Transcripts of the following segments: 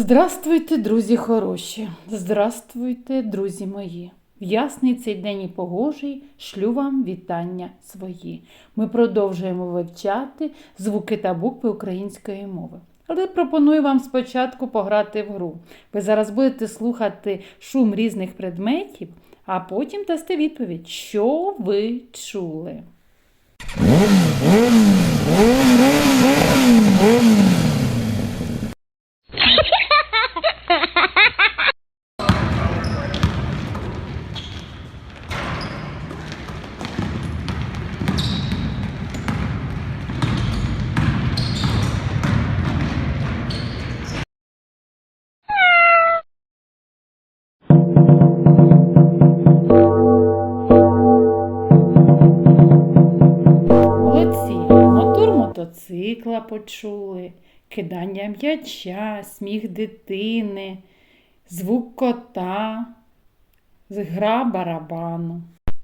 Здравствуйте, друзі хороші! Здравствуйте, друзі мої! В ясний цей день і погожий шлю вам вітання свої. Ми продовжуємо вивчати звуки та букви української мови. Але пропоную вам спочатку пограти в гру. Ви зараз будете слухати шум різних предметів, а потім дасте відповідь, що ви чули. Мотоцикла почули, кидання м'яча, сміх дитини, звук кота, гра барабану.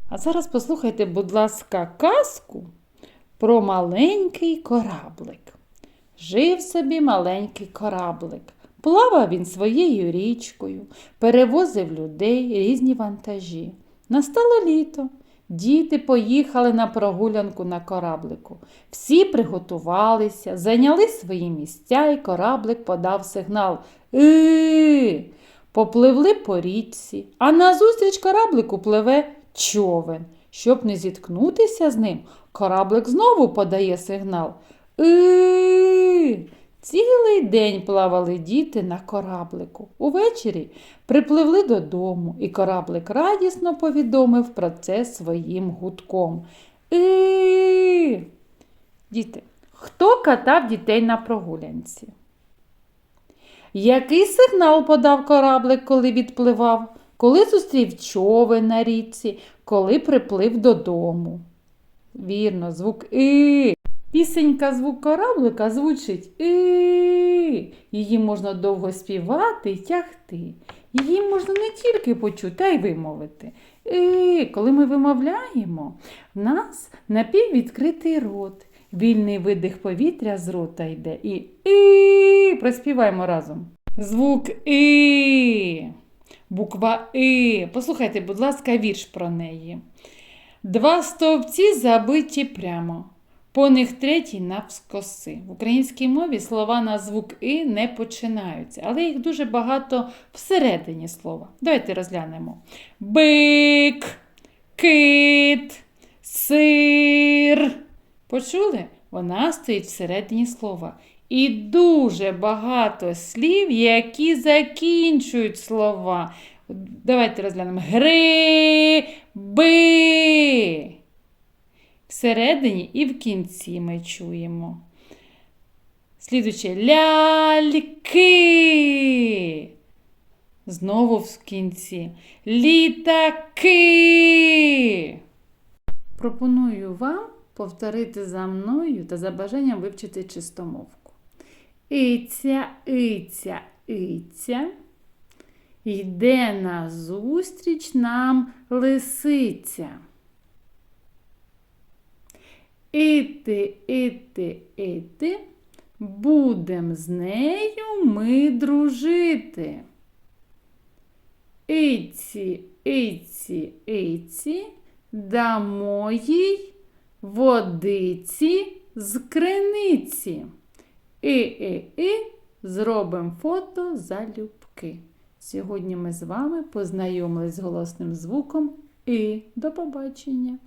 А зараз послухайте, будь ласка, казку про маленький кораблик. Жив собі маленький кораблик. Плавав він своєю річкою, перевозив людей різні вантажі. Настало літо. Діти поїхали на прогулянку на кораблику. Всі приготувалися, зайняли свої місця, і кораблик подав сигнал «И!». Попливли по річці, а назустріч кораблику пливе човен. Щоб не зіткнутися з ним, кораблик знову подає сигнал «И!». Цілий день плавали діти на кораблику. Увечері припливли додому, і кораблик радісно повідомив про це своїм гудком. «И!». Діти, хто катав дітей на прогулянці? Який сигнал подав кораблик, коли відпливав, коли зустрів човен на річці, коли приплив додому? Вірно, звук «и». Пісенька звук кораблика звучить «и». Її можна довго співати і тягти. Її можна не тільки почути, а й вимовити. «И». Коли ми вимовляємо, в нас напіввідкритий рот. Вільний видих повітря з рота йде і «и». Проспіваємо разом. Звук «и». Буква «и». Послухайте, будь ласка, вірш про неї. Два стовпці забиті прямо. По них третій навскоси. В українській мові слова на звук «и» не починаються, але їх дуже багато всередині слова. Давайте розглянемо. Бик, кит, сир. Почули? Вона стоїть всередині слова. І дуже багато слів, які закінчують слова. Давайте розглянемо. Гриби. Всередині і в кінці ми чуємо. Слідуюче ляльки. Знову в кінці. Літаки. Пропоную вам повторити за мною та за бажанням вивчити чистомовку. Иця, иця, иця. Йде назустріч нам лисиця. Іти, іти, іти, будем з нею ми дружити. Іці, іці, іці, дамо їй водиці з криниці. І, і, і, зробимо фото залюбки. Сьогодні ми з вами познайомились з голосним звуком і до побачення!